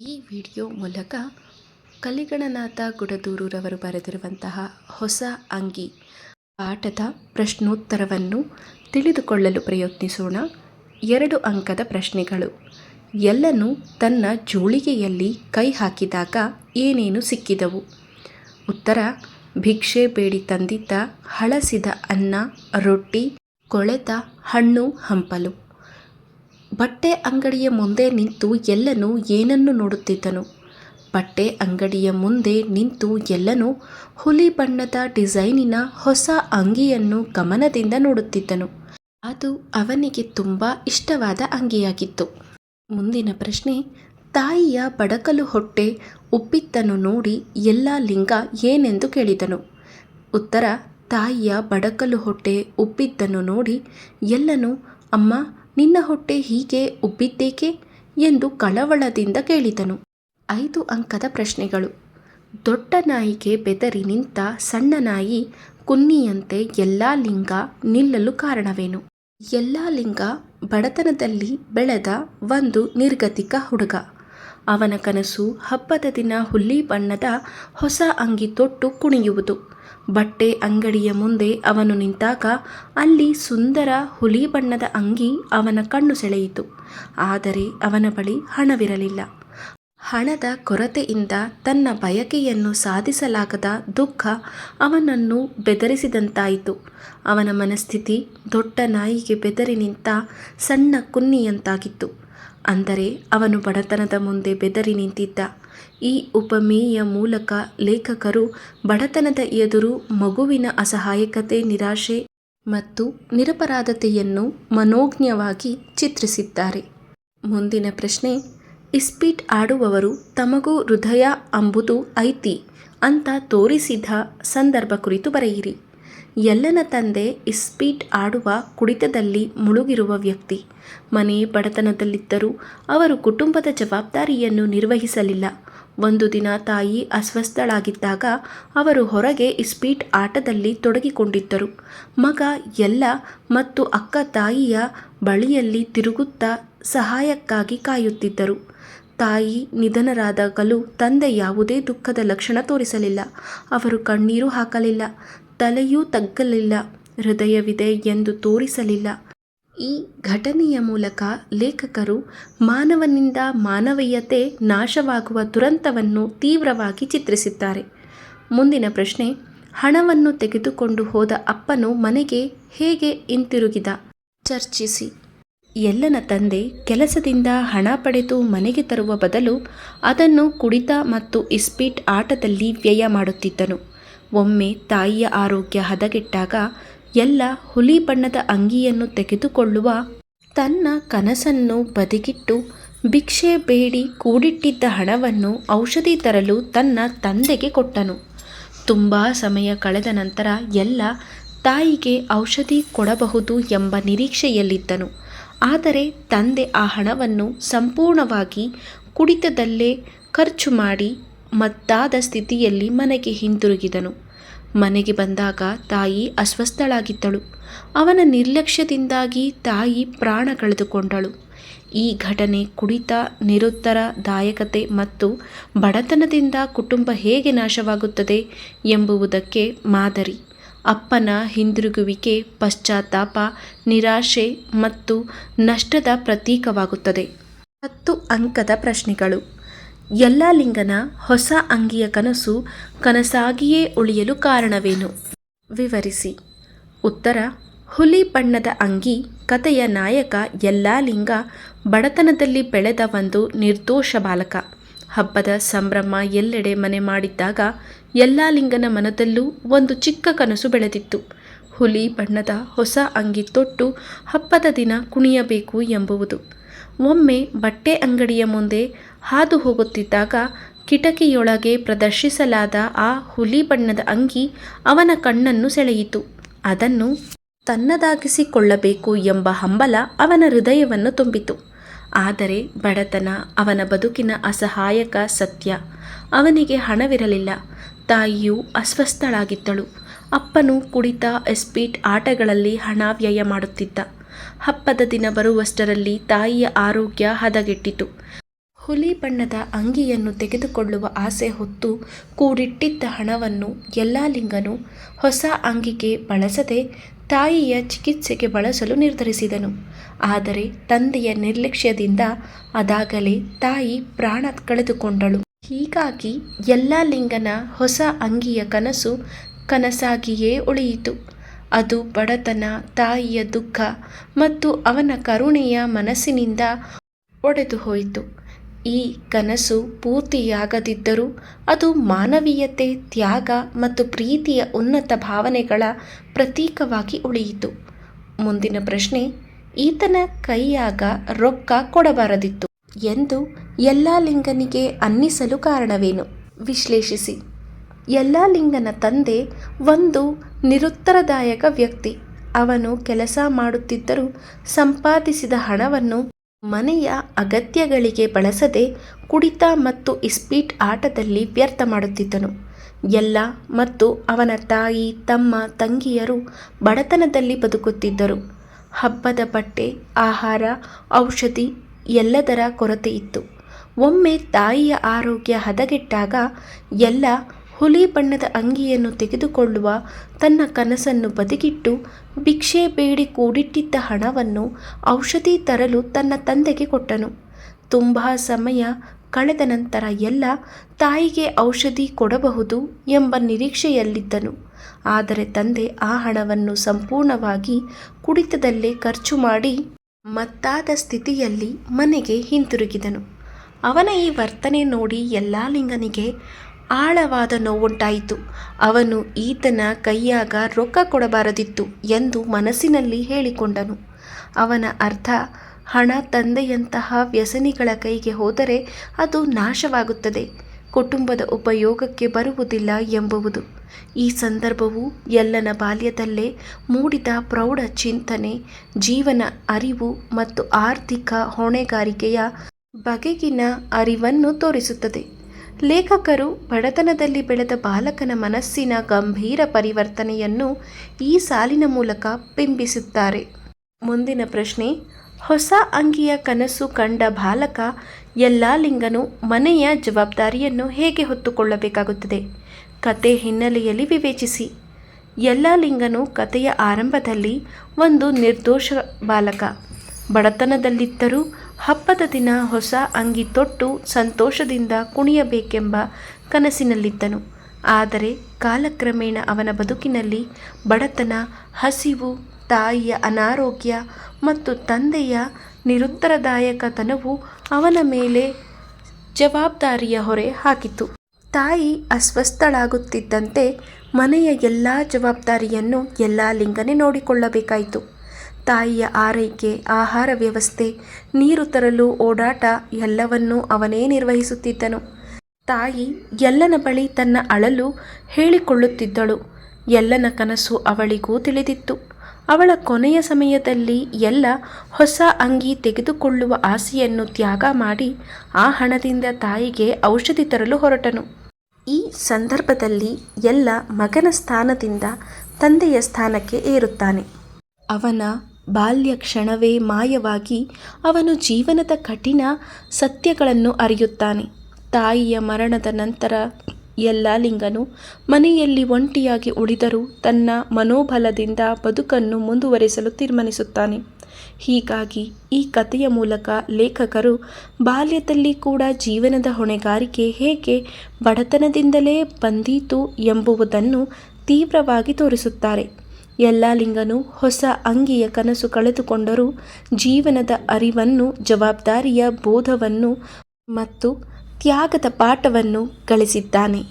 ಈ ವಿಡಿಯೋ ಮೂಲಕ ಕಲಿಗಣನಾಥ ಗುಡದೂರುರವರು ಬರೆದಿರುವಂತಹ ಹೊಸ ಅಂಗಿ ಪಾಠದ ಪ್ರಶ್ನೋತ್ತರವನ್ನು ತಿಳಿದುಕೊಳ್ಳಲು ಪ್ರಯತ್ನಿಸೋಣ. ಎರಡು ಅಂಕದ ಪ್ರಶ್ನೆಗಳು. ಎಲ್ಲನೂ ತನ್ನ ಜೋಳಿಗೆಯಲ್ಲಿ ಕೈ ಹಾಕಿದಾಗ ಏನೇನು ಸಿಕ್ಕಿದವು? ಉತ್ತರ, ಭಿಕ್ಷೆ ಬೇಡಿ ತಂದಿದ್ದ ಹಳಸಿದ ಅನ್ನ, ರೊಟ್ಟಿ, ಕೊಳೆತ, ಹಣ್ಣು, ಹಂಪಲು. ಬಟ್ಟೆ ಅಂಗಡಿಯ ಮುಂದೆ ನಿಂತು ಎಲ್ಲನೂ ಏನನ್ನು ನೋಡುತ್ತಿದ್ದನು? ಬಟ್ಟೆ ಅಂಗಡಿಯ ಮುಂದೆ ನಿಂತು ಎಲ್ಲನೂ ಹುಲಿ ಬಣ್ಣದ ಡಿಸೈನಿನ ಹೊಸ ಅಂಗಿಯನ್ನು ಗಮನದಿಂದ ನೋಡುತ್ತಿದ್ದನು. ಅದು ಅವನಿಗೆ ತುಂಬ ಇಷ್ಟವಾದ ಅಂಗಿಯಾಗಿತ್ತು. ಮುಂದಿನ ಪ್ರಶ್ನೆ, ತಾಯಿಯ ಬಡಕಲು ಹೊಟ್ಟೆ ಉಬ್ಬಿದ್ದನ್ನು ನೋಡಿ ಎಲ್ಲ ಲಿಂಗ ಏನೆಂದು ಕೇಳಿದನು. ಉತ್ತರ, ತಾಯಿಯ ಬಡಕಲು ಹೊಟ್ಟೆ ಉಪ್ಪಿದ್ದನ್ನು ನೋಡಿ ಎಲ್ಲನೂ, ಅಮ್ಮ ನಿನ್ನ ಹೊಟ್ಟೆ ಹೀಗೆ ಉಬ್ಬಿದ್ದೇಕೆ ಎಂದು ಕಳವಳದಿಂದ ಕೇಳಿದನು. ಐದು ಅಂಕದ ಪ್ರಶ್ನೆಗಳು. ದೊಡ್ಡ ನಾಯಿಗೆ ಬೆದರಿ ನಿಂತ ಸಣ್ಣ ನಾಯಿ ಕುನ್ನಿಯಂತೆ ಎಲ್ಲ ಲಿಂಗ ನಿಲ್ಲಲು ಕಾರಣವೇನು? ಎಲ್ಲ ಲಿಂಗ ಬಡತನದಲ್ಲಿ ಬೆಳೆದ ಒಂದು ನಿರ್ಗತಿಕ ಹುಡುಗ. ಅವನ ಕನಸು ಹಬ್ಬದ ದಿನ ಹುಲ್ಲಿ ಬಣ್ಣದ ಹೊಸ ಅಂಗಿ ತೊಟ್ಟು ಕುಣಿಯುವುದು. ಬಟ್ಟೆ ಅಂಗಡಿಯ ಮುಂದೆ ಅವನು ನಿಂತಾಗ ಅಲ್ಲಿ ಸುಂದರ ಹುಲಿ ಬಣ್ಣದ ಅಂಗಿ ಅವನ ಕಣ್ಣು ಸೆಳೆಯಿತು. ಆದರೆ ಅವನ ಬಳಿ ಹಣವಿರಲಿಲ್ಲ. ಹಣದ ಕೊರತೆಯಿಂದ ತನ್ನ ಬಯಕೆಯನ್ನು ಸಾಧಿಸಲಾಗದ ದುಃಖ ಅವನನ್ನು ಬೆದರಿಸಿದಂತಾಯಿತು. ಅವನ ಮನಸ್ಥಿತಿ ದೊಡ್ಡ ನಾಯಿಗೆ ಬೆದರಿ ನಿಂತ ಸಣ್ಣ ಕುನ್ನಿಯಂತಾಗಿತ್ತು. ಅಂದರೆ ಅವನು ಬಡತನದ ಮುಂದೆ ಬೆದರಿ ನಿಂತಿದ್ದ. ಈ ಉಪಮೇಯ ಮೂಲಕ ಲೇಖಕರು ಬಡತನದ ಎದುರು ಮಗುವಿನ ಅಸಹಾಯಕತೆ, ನಿರಾಶೆ ಮತ್ತು ನಿರಪರಾಧತೆಯನ್ನು ಮನೋಜ್ಞವಾಗಿ ಚಿತ್ರಿಸಿದ್ದಾರೆ. ಮುಂದಿನ ಪ್ರಶ್ನೆ, ಇಸ್ಪೀಟ್ ಆಡುವವರು ತಮಗೂ ಹೃದಯ ಅಂಬುದು ಐತಿ ಅಂತ ತೋರಿಸಿದ ಸಂದರ್ಭ ಕುರಿತು ಬರೆಯಿರಿ. ಎಲ್ಲನ ತಂದೆ ಇಸ್ಪೀಟ್ ಆಡುವ ಕುಡಿತದಲ್ಲಿ ಮುಳುಗಿರುವ ವ್ಯಕ್ತಿ. ಮನೆ ಬಡತನದಲ್ಲಿದ್ದರೂ ಅವರು ಕುಟುಂಬದ ಜವಾಬ್ದಾರಿಯನ್ನು ನಿರ್ವಹಿಸಲಿಲ್ಲ. ಒಂದು ದಿನ ತಾಯಿ ಅಸ್ವಸ್ಥಳಾಗಿದ್ದಾಗ ಅವರು ಹೊರಗೆ ಇಸ್ಪೀಟ್ ಆಟದಲ್ಲಿ ತೊಡಗಿಕೊಂಡಿದ್ದರು. ಮಗ ಎಲ್ಲ ಮತ್ತು ಅಕ್ಕ ತಾಯಿಯ ಬಳಿಯಲ್ಲಿ ತಿರುಗುತ್ತಾ ಸಹಾಯಕ್ಕಾಗಿ ಕಾಯುತ್ತಿದ್ದರು. ತಾಯಿ ನಿಧನರಾದಾಗಲೂ ತಂದೆ ಯಾವುದೇ ದುಃಖದ ಲಕ್ಷಣ ತೋರಿಸಲಿಲ್ಲ. ಅವರು ಕಣ್ಣೀರು ಹಾಕಲಿಲ್ಲ. ತಲೆಯೂ ತಗ್ಗಲಿಲ್ಲ, ಹೃದಯವಿದೆ ಎಂದು ತೋರಿಸಲಿಲ್ಲ. ಈ ಘಟನೆಯ ಮೂಲಕ ಲೇಖಕರು ಮಾನವನಿಂದ ಮಾನವೀಯತೆ ನಾಶವಾಗುವ ದುರಂತವನ್ನು ತೀವ್ರವಾಗಿ ಚಿತ್ರಿಸಿದ್ದಾರೆ. ಮುಂದಿನ ಪ್ರಶ್ನೆ, ಹಣವನ್ನು ತೆಗೆದುಕೊಂಡು ಹೋದ ಅಪ್ಪನು ಮನೆಗೆ ಹೇಗೆ ಹಿಂತಿರುಗಿದ? ಚರ್ಚಿಸಿ. ಎಲ್ಲನ ತಂದೆ ಕೆಲಸದಿಂದ ಹಣ ಪಡೆದು ಮನೆಗೆ ತರುವ ಬದಲು ಅದನ್ನು ಕುಡಿತ ಮತ್ತು ಇಸ್ಪೀಟ್ ಆಟದಲ್ಲಿ ವ್ಯಯ ಮಾಡುತ್ತಿದ್ದನು. ಒಮ್ಮೆ ತಾಯಿಯ ಆರೋಗ್ಯ ಹದಗೆಟ್ಟಾಗ ಎಲ್ಲ ಹುಲಿ ಬಣ್ಣದ ಅಂಗಿಯನ್ನು ತೆಗೆದುಕೊಳ್ಳುವ ತನ್ನ ಕನಸನ್ನು ಬದಿಗಿಟ್ಟು ಭಿಕ್ಷೆ ಬೇಡಿ ಕೂಡಿಟ್ಟಿದ್ದ ಹಣವನ್ನು ಔಷಧಿ ತರಲು ತನ್ನ ತಂದೆಗೆ ಕೊಟ್ಟನು. ತುಂಬ ಸಮಯ ಕಳೆದ ನಂತರ ಎಲ್ಲ ತಾಯಿಗೆ ಔಷಧಿ ಕೊಡಬಹುದು ಎಂಬ ನಿರೀಕ್ಷೆಯಲ್ಲಿದ್ದನು. ಆದರೆ ತಂದೆ ಆ ಹಣವನ್ನು ಸಂಪೂರ್ಣವಾಗಿ ಕುಡಿತದಲ್ಲೇ ಖರ್ಚು ಮಾಡಿ ಮತ್ತಾದ ಸ್ಥಿತಿಯಲ್ಲಿ ಮನೆಗೆ ಹಿಂತಿರುಗಿದನು. ಮನೆಗೆ ಬಂದಾಗ ತಾಯಿ ಅಸ್ವಸ್ಥಳಾಗಿದ್ದಳು. ಅವನ ನಿರ್ಲಕ್ಷ್ಯದಿಂದಾಗಿ ತಾಯಿ ಪ್ರಾಣ ಕಳೆದುಕೊಂಡಳು. ಈ ಘಟನೆ ಕುಡಿತ, ನಿರುತ್ತರ, ದಾಯಕತೆ ಮತ್ತು ಬಡತನದಿಂದ ಕುಟುಂಬ ಹೇಗೆ ನಾಶವಾಗುತ್ತದೆ ಎಂಬುವುದಕ್ಕೆ ಮಾದರಿ. ಅಪ್ಪನ ಹಿಂದಿರುಗುವಿಕೆ ಪಶ್ಚಾತ್ತಾಪ, ನಿರಾಶೆ ಮತ್ತು ನಷ್ಟದ ಪ್ರತೀಕವಾಗುತ್ತದೆ. ಹತ್ತು ಅಂಕದ ಪ್ರಶ್ನೆಗಳು. ಎಲ್ಲ ಲಿಂಗನ ಹೊಸ ಅಂಗಿಯ ಕನಸು ಕನಸಾಗಿಯೇ ಉಳಿಯಲು ಕಾರಣವೇನು? ವಿವರಿಸಿ. ಉತ್ತರ. ಹುಲಿ ಬಣ್ಣದ ಅಂಗಿ, ಕಥೆಯ ನಾಯಕ ಲಿಂಗ, ಬಡತನದಲ್ಲಿ ಬೆಳೆದ ಒಂದು ನಿರ್ದೋಷ ಬಾಲಕ. ಹಬ್ಬದ ಸಂಭ್ರಮ ಎಲ್ಲೆಡೆ ಮನೆ ಮಾಡಿದ್ದಾಗ ಲಿಂಗನ ಮನದಲ್ಲೂ ಒಂದು ಚಿಕ್ಕ ಕನಸು ಬೆಳೆದಿತ್ತು. ಹುಲಿ ಬಣ್ಣದ ಹೊಸ ಅಂಗಿ ತೊಟ್ಟು ಹಬ್ಬದ ದಿನ ಕುಣಿಯಬೇಕು ಎಂಬುವುದು. ಒಮ್ಮೆ ಬಟ್ಟೆ ಅಂಗಡಿಯ ಮುಂದೆ ಹಾದು ಹೋಗುತ್ತಿದ್ದಾಗ ಕಿಟಕಿಯೊಳಗೆ ಪ್ರದರ್ಶಿಸಲಾದ ಆ ಹುಲಿ ಬಣ್ಣದ ಅಂಗಿ ಅವನ ಕಣ್ಣನ್ನು ಸೆಳೆಯಿತು. ಅದನ್ನು ತನ್ನದಾಗಿಸಿಕೊಳ್ಳಬೇಕು ಎಂಬ ಹಂಬಲ ಅವನ ಹೃದಯವನ್ನು ತುಂಬಿತು. ಆದರೆ ಬಡತನ, ಅವನ ಬದುಕಿನ ಅಸಹಾಯಕ ಸತ್ಯ ಅವನಿಗೆ ಹಣವಿರಲಿಲ್ಲ. ತಾಯಿಯು ಅಸ್ವಸ್ಥಳಾಗಿದ್ದಳು. ಅಪ್ಪನು ಕುಡಿತ, ಎಸ್ಪೀಟ್ ಆಟಗಳಲ್ಲಿ ಹಣ ವ್ಯಯ ಮಾಡುತ್ತಿದ್ದ. ಹಬ್ಬದ ದಿನ ಬರುವಷ್ಟರಲ್ಲಿ ತಾಯಿಯ ಆರೋಗ್ಯ ಹದಗೆಟ್ಟಿತು. ಹುಲಿ ಬಣ್ಣದ ಅಂಗಿಯನ್ನು ತೆಗೆದುಕೊಳ್ಳುವ ಆಸೆ ಹೊತ್ತು ಕೂಡಿಟ್ಟಿದ್ದ ಹಣವನ್ನು ಯಲ್ಲಾಲಿಂಗನು ಹೊಸ ಅಂಗಿಗೆ ಬಳಸದೆ ತಾಯಿಯ ಚಿಕಿತ್ಸೆಗೆ ಬಳಸಲು ನಿರ್ಧರಿಸಿದನು. ಆದರೆ ತಂದೆಯ ನಿರ್ಲಕ್ಷ್ಯದಿಂದ ಅದಾಗಲೇ ತಾಯಿ ಪ್ರಾಣ ಕಳೆದುಕೊಂಡಳು. ಹೀಗಾಗಿ ಯಲ್ಲಾಲಿಂಗನ ಹೊಸ ಅಂಗಿಯ ಕನಸು ಕನಸಾಗಿಯೇ ಉಳಿಯಿತು. ಅದು ಬಡತನ, ತಾಯಿಯ ದುಃಖ ಮತ್ತು ಅವನ ಕರುಣೆಯ ಮನಸ್ಸಿನಿಂದ ಒಡೆದು ಹೋಯಿತು ಈ ಕನಸು ಪೂರ್ತಿಯಾಗದಿದ್ದರೂ ಅದು ಮಾನವೀಯತೆ, ತ್ಯಾಗ ಮತ್ತು ಪ್ರೀತಿಯ ಉನ್ನತ ಭಾವನೆಗಳ ಪ್ರತೀಕವಾಗಿ ಉಳಿಯಿತು. ಮುಂದಿನ ಪ್ರಶ್ನೆ, ಈತನ ಕೈಯಾಗ ರೊಕ್ಕ ಕೊಡಬಾರದಿತ್ತು ಎಂದು ಎಲ್ಲ ಲಿಂಗನಿಗೆ ಅನ್ನಿಸಲು ಕಾರಣವೇನು? ವಿಶ್ಲೇಷಿಸಿ. ಯಲ್ಲಾಲಿಂಗನ ತಂದೆ ಒಂದು ನಿರುತ್ತರದಾಯಕ ವ್ಯಕ್ತಿ. ಅವನು ಕೆಲಸ ಮಾಡುತ್ತಿದ್ದರೂ ಸಂಪಾದಿಸಿದ ಹಣವನ್ನು ಮನೆಯ ಅಗತ್ಯಗಳಿಗೆ ಬಳಸದೆ ಕುಡಿತ ಮತ್ತು ಇಸ್ಪೀಟ್ ಆಟದಲ್ಲಿ ವ್ಯರ್ಥ ಮಾಡುತ್ತಿದ್ದನು. ಎಲ್ಲ ಮತ್ತು ಅವನ ತಾಯಿ, ತಮ್ಮ ತಂಗಿಯರು ಬಡತನದಲ್ಲಿ ಬದುಕುತ್ತಿದ್ದರು. ಹಬ್ಬದ ಬಟ್ಟೆ, ಆಹಾರ, ಔಷಧಿ ಎಲ್ಲದರ ಕೊರತೆ ಇತ್ತು. ಒಮ್ಮೆ ತಾಯಿಯ ಆರೋಗ್ಯ ಹದಗೆಟ್ಟಾಗ ಎಲ್ಲ ಹುಲಿ ಬಣ್ಣದ ಅಂಗಿಯನ್ನು ತೆಗೆದುಕೊಳ್ಳುವ ತನ್ನ ಕನಸನ್ನು ಬದಿಗಿಟ್ಟು ಭಿಕ್ಷೆ ಬೇಡಿ ಕೂಡಿಟ್ಟಿದ್ದ ಹಣವನ್ನು ಔಷಧಿ ತರಲು ತನ್ನ ತಂದೆಗೆ ಕೊಟ್ಟನು. ತುಂಬ ಸಮಯ ಕಳೆದ ನಂತರ ಎಲ್ಲ ತಾಯಿಗೆ ಔಷಧಿ ಕೊಡಬಹುದು ಎಂಬ ನಿರೀಕ್ಷೆಯಲ್ಲಿದ್ದನು. ಆದರೆ ತಂದೆ ಆ ಹಣವನ್ನು ಸಂಪೂರ್ಣವಾಗಿ ಕುಡಿತದಲ್ಲೇ ಖರ್ಚು ಮಾಡಿ ಮತ್ತಾದ ಸ್ಥಿತಿಯಲ್ಲಿ ಮನೆಗೆ ಹಿಂತಿರುಗಿದನು. ಅವನ ಈ ವರ್ತನೆ ನೋಡಿ ಯಲ್ಲಾಲಿಂಗನಿಗೆ ಆಳವಾದ ನೋವುಂಟಾಯಿತು. ಅವನು ಈತನ ಕೈಯಾಗ ರೊಕ್ಕ ಕೊಡಬಾರದಿತ್ತು ಎಂದು ಮನಸ್ಸಿನಲ್ಲಿ ಹೇಳಿಕೊಂಡನು. ಅವನ ಅರ್ಥ, ಹಣ ತಂದೆಯಂತಹ ವ್ಯಸನಿಗಳ ಕೈಗೆ ಹೋದರೆ ಅದು ನಾಶವಾಗುತ್ತದೆ. ಕುಟುಂಬದ ಉಪಯೋಗಕ್ಕೆ ಬರುವುದಿಲ್ಲ ಎಂಬುವುದು. ಈ ಸಂದರ್ಭವು ಎಲ್ಲನ ಬಾಲ್ಯದಲ್ಲೇ ಮೂಡಿದ ಪ್ರೌಢ ಚಿಂತನೆ, ಜೀವನ ಅರಿವು ಮತ್ತು ಆರ್ಥಿಕ ಹೊಣೆಗಾರಿಕೆಯ ಬಗೆಗಿನ ಅರಿವನ್ನು ತೋರಿಸುತ್ತದೆ. ಲೇಖಕರು ಬಡತನದಲ್ಲಿ ಬೆಳೆದ ಬಾಲಕನ ಮನಸ್ಸಿನ ಗಂಭೀರ ಪರಿವರ್ತನೆಯನ್ನು ಈ ಸಾಲಿನ ಮೂಲಕ ಬಿಂಬಿಸುತ್ತಾರೆ. ಮುಂದಿನ ಪ್ರಶ್ನೆ, ಹೊಸ ಅಂಗಿಯ ಕನಸು ಕಂಡ ಬಾಲಕ ಯಲ್ಲಾಲಿಂಗನು ಮನೆಯ ಜವಾಬ್ದಾರಿಯನ್ನು ಹೇಗೆ ಹೊತ್ತುಕೊಳ್ಳಬೇಕಾಗುತ್ತದೆ? ಕತೆ ಹಿನ್ನೆಲೆಯಲ್ಲಿ ವಿವೇಚಿಸಿ. ಯಲ್ಲಾಲಿಂಗನು ಕಥೆಯ ಆರಂಭದಲ್ಲಿ ಒಂದು ನಿರ್ದೋಷ ಬಾಲಕ ಬಡತನದಲ್ಲಿದ್ದರೂ ಹಬ್ಬದ ದಿನ ಹೊಸ ಅಂಗಿ ತೊಟ್ಟು ಸಂತೋಷದಿಂದ ಕುಣಿಯಬೇಕೆಂಬ ಕನಸಿನಲ್ಲಿದ್ದನು. ಆದರೆ ಕಾಲಕ್ರಮೇಣ ಅವನ ಬದುಕಿನಲ್ಲಿ ಬಡತನ, ಹಸಿವು, ತಾಯಿಯ ಅನಾರೋಗ್ಯ ಮತ್ತು ತಂದೆಯ ನಿರುತ್ತರದಾಯಕತನವು ಅವನ ಮೇಲೆ ಜವಾಬ್ದಾರಿಯ ಹೊರೆ ಹಾಕಿತು. ತಾಯಿ ಅಸ್ವಸ್ಥಳಾಗುತ್ತಿದ್ದಂತೆ ಮನೆಯ ಎಲ್ಲ ಜವಾಬ್ದಾರಿಯನ್ನು ಎಲ್ಲ ಲಿಂಗನೆ ನೋಡಿಕೊಳ್ಳಬೇಕಾಯಿತು. ತಾಯಿಯ ಆರೈಕೆ, ಆಹಾರ ವ್ಯವಸ್ಥೆ, ನೀರು ತರಲು ಓಡಾಟ ಎಲ್ಲವನ್ನೂ ಅವನೇ ನಿರ್ವಹಿಸುತ್ತಿದ್ದನು. ತಾಯಿ ಎಲ್ಲನ ಬಳಿ ತನ್ನ ಅಳಲು ಹೇಳಿಕೊಳ್ಳುತ್ತಿದ್ದಳು. ಎಲ್ಲನ ಕನಸು ಅವಳಿಗೂ ತಿಳಿದಿತ್ತು. ಅವಳ ಕೊನೆಯ ಸಮಯದಲ್ಲಿ ಎಲ್ಲ ಹೊಸ ಅಂಗಿ ತೆಗೆದುಕೊಳ್ಳುವ ಆಸೆಯನ್ನು ತ್ಯಾಗ ಮಾಡಿ ಆ ಹಣದಿಂದ ತಾಯಿಗೆ ಔಷಧಿ ತರಲು ಹೊರಟನು. ಈ ಸಂದರ್ಭದಲ್ಲಿ ಎಲ್ಲ ಮಗನ ಸ್ಥಾನದಿಂದ ತಂದೆಯ ಸ್ಥಾನಕ್ಕೆ ಏರುತ್ತಾನೆ. ಅವನ ಬಾಲ್ಯ ಕ್ಷಣವೇ ಮಾಯವಾಗಿ ಅವನು ಜೀವನದ ಕಠಿಣ ಸತ್ಯಗಳನ್ನು ಅರಿಯುತ್ತಾನೆ. ತಾಯಿಯ ಮರಣದ ನಂತರ ಎಲ್ಲ ಲಿಂಗನು ಮನೆಯಲ್ಲಿ ಒಂಟಿಯಾಗಿ ಉಳಿದರೂ ತನ್ನ ಮನೋಬಲದಿಂದ ಬದುಕನ್ನು ಮುಂದುವರಿಸಲು ತೀರ್ಮಾನಿಸುತ್ತಾನೆ. ಹೀಗಾಗಿ ಈ ಕಥೆಯ ಮೂಲಕ ಲೇಖಕರು ಬಾಲ್ಯದಲ್ಲಿ ಕೂಡ ಜೀವನದ ಹೊಣೆಗಾರಿಕೆ ಹೇಗೆ ಬಡತನದಿಂದಲೇ ಬಂದೀತು ಎಂಬುವುದನ್ನು ತೀವ್ರವಾಗಿ ತೋರಿಸುತ್ತಾರೆ. ಯಲ್ಲಾಲಿಂಗನು ಹೊಸ ಅಂಗಿಯ ಕನಸು ಕಳೆದುಕೊಂಡರೂ ಜೀವನದ ಅರಿವನ್ನು ಜವಾಬ್ದಾರಿಯ ಬೋಧವನ್ನು ಮತ್ತು ತ್ಯಾಗದ ಪಾಠವನ್ನು ಗಳಿಸಿದ್ದಾನೆ.